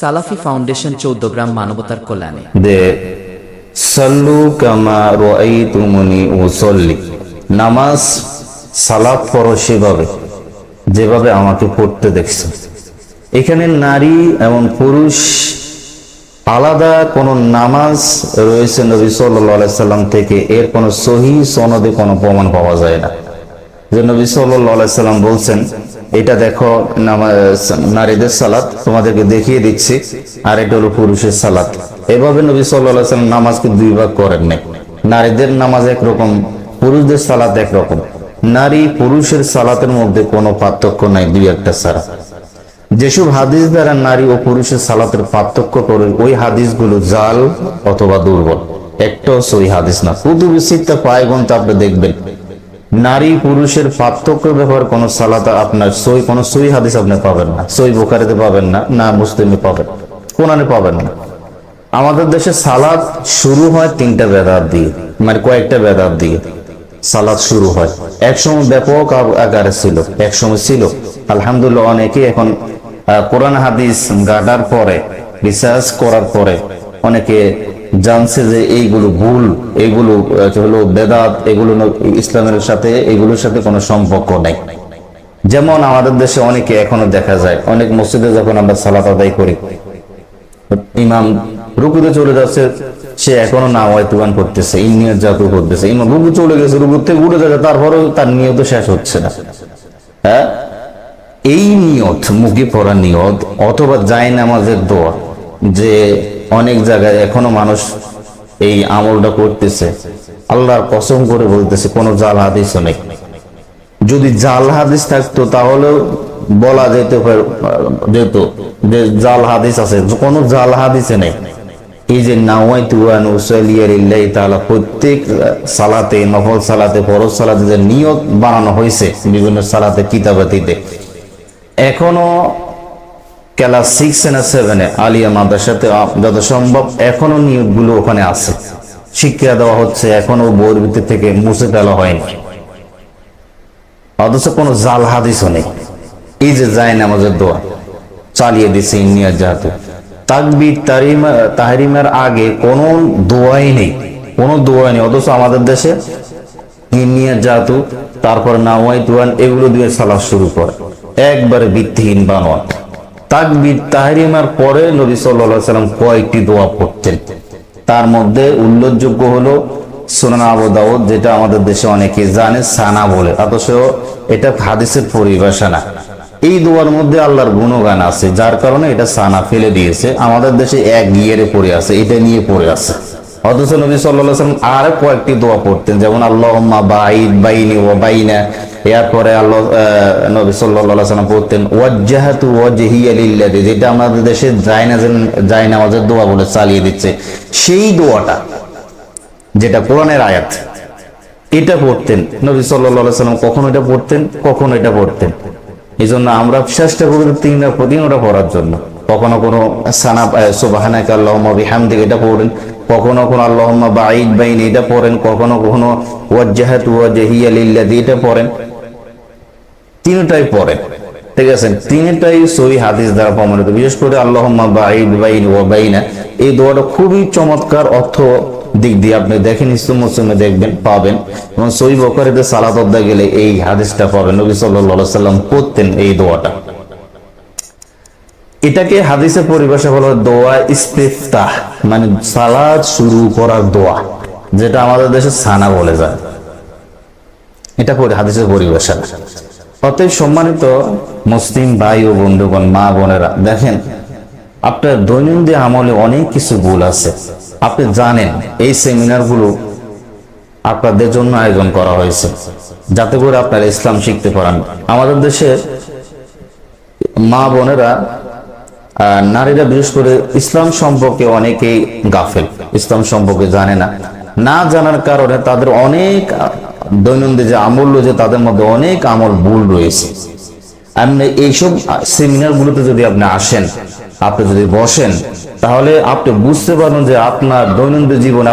সালাফি ফাউন্ডেশন চৌদ্দগ্রাম মানবতার কল্যাণে। সল্লু কামা রুমনি উসল্লি। নামাজ, সালাত পড়ো সেভাবে, যেভাবে আমাকে পড়তে দেখছে। এখানে নারী এবং পুরুষ আলাদা কোনো নামাজ রয়েছে নবী সাল্লাহ সাল্লাম থেকে, এর কোনো সহি সনদে কোনো প্রমাণ পাওয়া যায় না। যে নবী সাল্লাহ সাল্লাম বলছেন এটা দেখো নারীদের সালাত, তোমাদেরকে দেখিয়ে দিচ্ছি। আর এটা হলো পুরুষের সালাত। এভাবে নবী সাল্লাহ সাল্লাম নামাজকে দুই ভাগ করেন নাই। নারীদের নামাজ একরকম, পুরুষদের সালাত একরকম। নারী পুরুষের সালাতের মধ্যে কোনো পার্থক্য নাই দুই একটা ছাড়া। যেসব হাদিস দ্বারা নারী ও পুরুষের সালাতের পার্থক্য করে, ওই হাদিসগুলো জাল অথবা দুর্বল। একটাও সই হাদিস না। কুতুবি সিত্তা পায়গন্ত আপনি দেখবেন। নারী পুরুষের পার্থক্য ব্যবহার কোন সালাতা আপনার সই কোন সই হাদিস আপনি পাবেন না। সই বোকারিতে পাবেন না না মুসলিমে পাবেন কোরআনে পাবেন না। আমাদের দেশে সালাদ শুরু হয় তিনটা বেদাত দিয়ে মানে কয়েকটা বেদাত দিয়ে সালাদ শুরু হয়। একসময় ব্যাপক আকারে ছিল, একসময় ছিল। আলহামদুলিল্লাহ অনেকে এখন কোরআন হাদিস গাটার পরে, রিসার্চ করার পরে অনেকে জানছে যে এইগুলো ভুল এইগুলো আহ, হলো বেদাত এগুলো ইসলামের সাথে এগুলোর সাথে কোনো সম্পর্ক নেই। যেমন আমাদের দেশে অনেকে এখনও দেখা যায় অনেক মসজিদে যখন আমরা সালাত আদায় করি ইমাম রুকুতে চলে যাচ্ছে সে এখনও নাওয়াই তুগান করতেছে ইনিয়ত জাতু করতেছে ইমাম রুকু চলে গেছে রুকু থেকে উঠে যাচ্ছে তারপরেও তার নিয়ত শেষ হচ্ছে না। হ্যাঁ? এই নিয়ত মুখে পড়া নিয়ত অথবা যায় নামাজের দোয়া যে অনেক জায়গায় এখনও মানুষ এই আমলটা করতেছে। আল্লাহর কসম করে বলতেছে, কোনো জাল হাদিসও নেই। যদি জাল হাদিস থাকতো তাহলে বলা যেত যেত যে জাল হাদিস আছে। কোনো জাল হাদিসে নেই। এই যে প্রত্যেক সালাতে, নফল সালাতে, ফরজ সালাতে যে নিয়ত বানানো হয়েছে, বিভিন্ন সালাতে, কিতাবাতিতে, এখনও ক্লাস সিক্স না সেভেনে আলিয়া মাদ্রাসাতে যত সম্ভব এখনও নিয়োগগুলো ওখানে আছে। শিক্ষা দেওয়া হচ্ছে, এখনও বইয়ের ভিতর থেকে মুছে ফেলা হয়নি। অথচ কোনো জাল হাদিসও নেই। এই যে যায় নামাজের দোয়া, চালিয়ে দিছে ইন্নিয়া জাহাতু। তাকবির, তারিমা, তাহরিমের আগে কোনো দোয়াই নেই, কোনো দোয়াই নেই। অথচ আমাদের দেশে ইন্নিয়া জাহাতু, তারপর নাওয়াই তুয়ান এগুলো দিয়ে সালাদ শুরু করে। একবারে ভিত্তিহীন বানোয়া তাকবির তাহরিমার পরে নবী আলাইহি সাল্লাম কয়েকটি দোয়া পড়তেন। তার মধ্যে উল্লেখযোগ্য হলো সুনান আবু দাউদ, যেটা আমাদের দেশে অনেকে জানে, সানা বলে। অথচ এটা হাদিসের পরিভাষা না এই দোয়ার মধ্যে আল্লাহর গুণগান আছে, যার কারণে এটা সানা ফেলে দিয়েছে। আমাদের দেশে এক গিয়ারে পড়ে আছে, এটা নিয়ে পড়ে আছে। অথচ নবী সাল্লাম আর কয়েকটি দোয়া পড়তেন, যেমন, আল্লাহুম্মা বাইদ বাইনি ওয়া বাইনা। এরপরে আল্লাহ নবী সাল্লাম পড়তেন, ওয়াজ্জাহাতু ওয়াজহিয়া লিল্লাযী, যেটা আমাদের দেশে জায়নাজের, জায়নামাজের দোয়া বলে চালিয়ে দিচ্ছে। সেই দোয়াটা, যেটা কোরআনের আয়াত, এটা পড়তেন। নবী সাল্লাল্লাহু সাল্লাম কখন এটা পড়তেন, কখন এটা পড়তেন। এই জন্য আমরা চেষ্টা করি তিন প্রতিদিন ওটা পড়ার জন্য। কখনো কোনো সানা সুবাহানাকা আল্লাহুম্মা বিহামদিকা এটা পড়েন কখনো কোনো আল্লাহুম্মা বাঈদ বাইন, এটা পড়েন। কখনো কখনো ওয়াজ্জাহাতু ওয়াজহিয়া এটা পড়েন। তিনটাই পড়েন। ঠিক আছে? তিনটাই সহি হাদিস দ্বারা প্রমাণিত। বিশেষ করে আল্লাহুম্মা বাঈদ বাইন ওয়া বাইনা, এই দোয়াটা খুবই চমৎকার অর্থ দিক দিয়ে আপনি দেখেন ইসলাম মুসলিমে দেখবেন, পাবেন। এবং সহি বকারিতে সালাত অধ্যায় গেলে এই হাদিসটা পাবেন নবী আলাইহি সাল্লাম পড়তেন এই দোয়াটা। এটাকে হাদিসের পরিভাষা বলা দোয়া ইস্তেফতাহ মানে সালাদ শুরু করার দোয়া, যেটা আমাদের দেশে সানা বলে যায়। এটা হাদিসের পরিভাষা। অতএব সম্মানিত মুসলিম ভাই ও বন্ধুগণ, মা বোনেরা, দেখেন, আপনার দৈনন্দিন আমলে অনেক কিছু ভুল আছে। আপনি জানেন, এই সেমিনারগুলো আপনাদের জন্য আয়োজন করা হয়েছে, যাতে করে আপনারা ইসলাম শিখতে পারেন। আমাদের দেশে মা বোনেরা নারীরা বিশেষ করে ইসলাম সম্পর্কে অনেকেই গাফেল। ইসলাম সম্পর্কে জানে না। না জানার কারণে তাদের অনেক দৈনন্দিন যে আমল রয়েছে তাদের মধ্যে অনেক আমল ভুল রয়েছে। আপনি এইসব সেমিনার গুলোতে যদি আপনি আসেন, আপনি যদি বসেন, তাহলে আপনি বুঝতে পারবেন যে আপনার দৈনন্দিন জীবনে